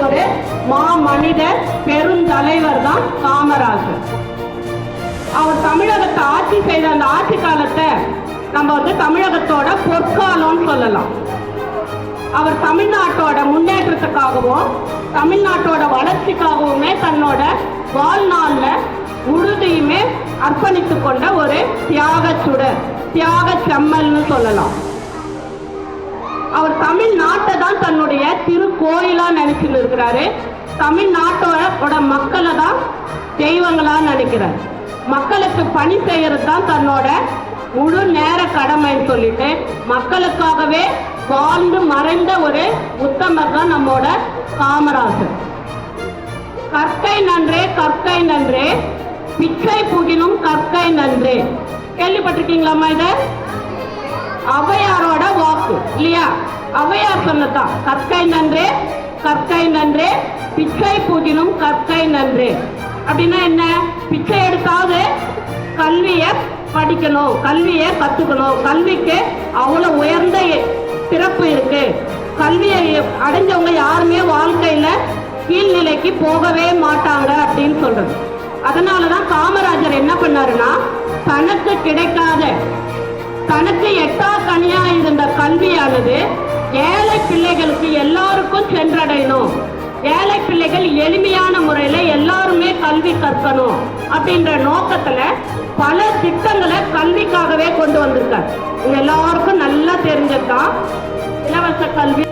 மா மனிதர் பெருந்தலைவர் தான் காமராஜர். அவர் தமிழகத்தை ஆட்சி செய்த அந்த ஆட்சி காலத்தை நம்ம வந்து தமிழகத்தோட பொற்காலம்னு சொல்லலாம். அவர் தமிழ்நாட்டோட முன்னேற்றத்துக்காகவும் தமிழ்நாட்டோட வளர்ச்சிக்காகவுமே தன்னோட வாழ்நாளில் உறுதியுமே அர்ப்பணித்துக் கொண்ட ஒரு தியாக சுடர் தியாக செம்மல்னு சொல்லலாம். அவர் தமிழ்நாட்டை தான் கோயிலாக நினைச்சுட்டு இருக்கிறாரு. தமிழ்நாட்டோட மக்களை தான் தெய்வங்களா நினைக்கிறார். மக்களுக்கு பணி செய்யறது தான் தன்னோட முழு நேர கடமைன்னு சொல்லிட்டு மக்களுக்காகவே வாழ்ந்து மறைந்த ஒரு உத்தமர் தான் நம்மோட காமராஜர் கற்கை நன்றே கற்கை நன்றே. பிச்சை புகினும் கற்கை நன்றே. கேள்விப்பட்டிருக்கீங்களாம்மா இதை? அவையாரோட வாக்கு இல்லையா? அவையார் சொன்னதான் கற்கை நன்றே கற்கை நன்றே பிச்சை பூட்டினும் கற்கை நன்றே. அப்படின்னா என்ன? பிச்சை எடுத்தாவது கல்வியை படிக்கணும் கல்வியை கத்துக்கணும். கல்விக்கு அவ்வளவு உயர்ந்த சிறப்பு இருக்கு. கல்வியை அடைஞ்சவங்க யாருமே வாழ்க்கையில கீழ்நிலைக்கு போகவே மாட்டாங்க அப்படின்னு சொல்றது. அதனாலதான் காமராஜர் என்ன பண்ணாருன்னா தனக்கு கிடைக்காத தனக்கு எட்டாத கனியா இருந்த கல்வியானது ஏழை பிள்ளைகளுக்கு எல்லாருக்கும் சென்றடையணும். ஏழை பிள்ளைகள் எளிமையான முறையில எல்லாருமே கல்வி கற்கணும் அப்படின்ற நோக்கத்துல பல திட்டங்களை கல்விக்காகவே கொண்டு வந்திருக்க எல்லாருக்கும் நல்லா தெரிஞ்சதுதான் இலவச கல்வி